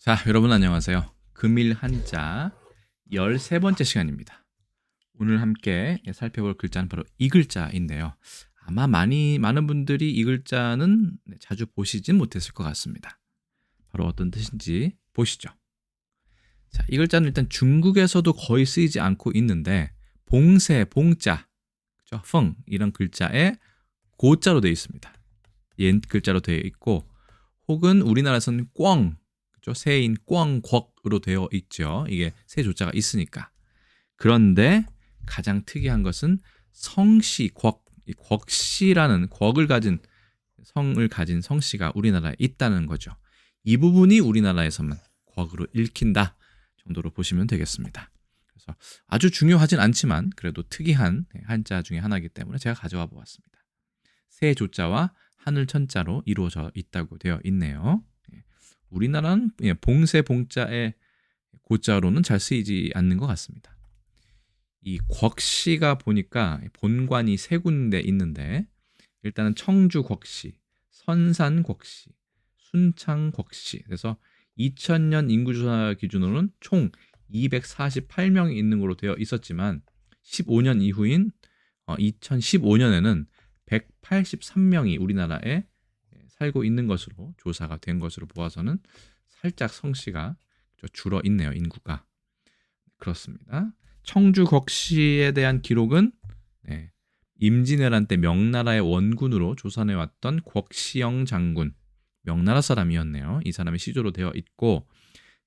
자, 여러분 안녕하세요. 금일 한자 13번째 시간입니다. 오늘 함께 살펴볼 글자는 바로 이 글자인데요. 아마 많이 많은 분들이 이 글자는 네, 자주 보시진 못했을 것 같습니다. 바로 어떤 뜻인지 보시죠. 자, 이 글자는 일단 중국에서도 거의 쓰이지 않고 있는데 봉세, 봉자, 그죠? 펑 이런 글자에 고자로 되어 있습니다. 옛 글자로 되어 있고 혹은 우리나라에서는 꽝 그죠? 새인 꽝곽으로 되어 있죠. 이게 새 조자가 있으니까. 그런데 가장 특이한 것은 성씨 곽, 이 곽씨라는 곽을 가진 성을 가진 성씨가 우리나라에 있다는 거죠. 이 부분이 우리나라에서만 곽으로 읽힌다 정도로 보시면 되겠습니다. 그래서 아주 중요하진 않지만 그래도 특이한 한자 중에 하나이기 때문에 제가 가져와 보았습니다. 새 조자와 하늘 천자로 이루어져 있다고 되어 있네요. 예. 우리나라는 예, 봉세 봉자의 고자로는 잘 쓰이지 않는 것 같습니다. 이 곽씨가 보니까 본관이 세 군데 있는데 일단은 청주 곽씨, 선산 곽씨, 순창 곽씨. 그래서 2000년 인구조사 기준으로는 총 248명이 있는 걸로 되어 있었지만 15년 이후인 2015년에는 183명이 우리나라에 살고 있는 것으로 조사가 된 것으로 보아서는 살짝 성씨가 줄어 있네요 인구가 그렇습니다. 청주 곽씨에 대한 기록은 네, 임진왜란 때 명나라의 원군으로 조선해 왔던 곽시영 장군 명나라 사람이었네요. 이 사람이 시조로 되어 있고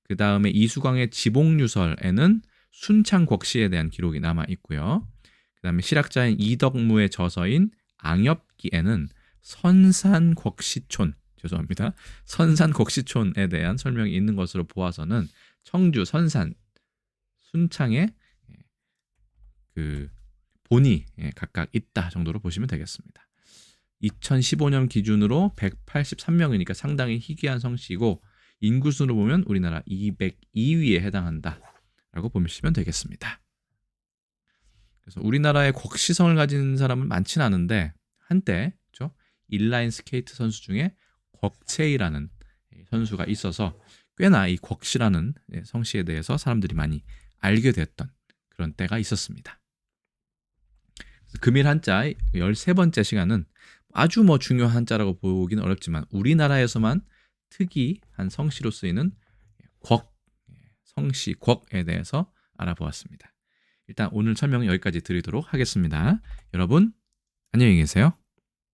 그 다음에 이수광의 지봉유설에는 순창 곽씨에 대한 기록이 남아 있고요. 그 다음에 실학자인 이덕무의 저서인 앙엽기에는 선산 곽시촌 죄송합니다. 선산 곽시촌에 대한 설명이 있는 것으로 보아서는 청주 선산 순창에 그 본이 예, 각각 있다 정도로 보시면 되겠습니다. 2015년 기준으로 183명이니까 상당히 희귀한 성씨고 인구수로 보면 우리나라 202위에 해당한다라고 보시면 되겠습니다. 그래서 우리나라에 곽시성을 가진 사람은 많지는 않은데 한때? 인라인 스케이트 선수 중에 곽채이라는 선수가 있어서 꽤나 이 곽씨라는 성씨에 대해서 사람들이 많이 알게 됐던 그런 때가 있었습니다. 금일 한자 13번째 시간은 아주 뭐 중요한 한자라고 보기는 어렵지만 우리나라에서만 특이한 성씨로 쓰이는 곽, 성씨 곽에 대해서 알아보았습니다. 일단 오늘 설명은 여기까지 드리도록 하겠습니다. 여러분 안녕히 계세요.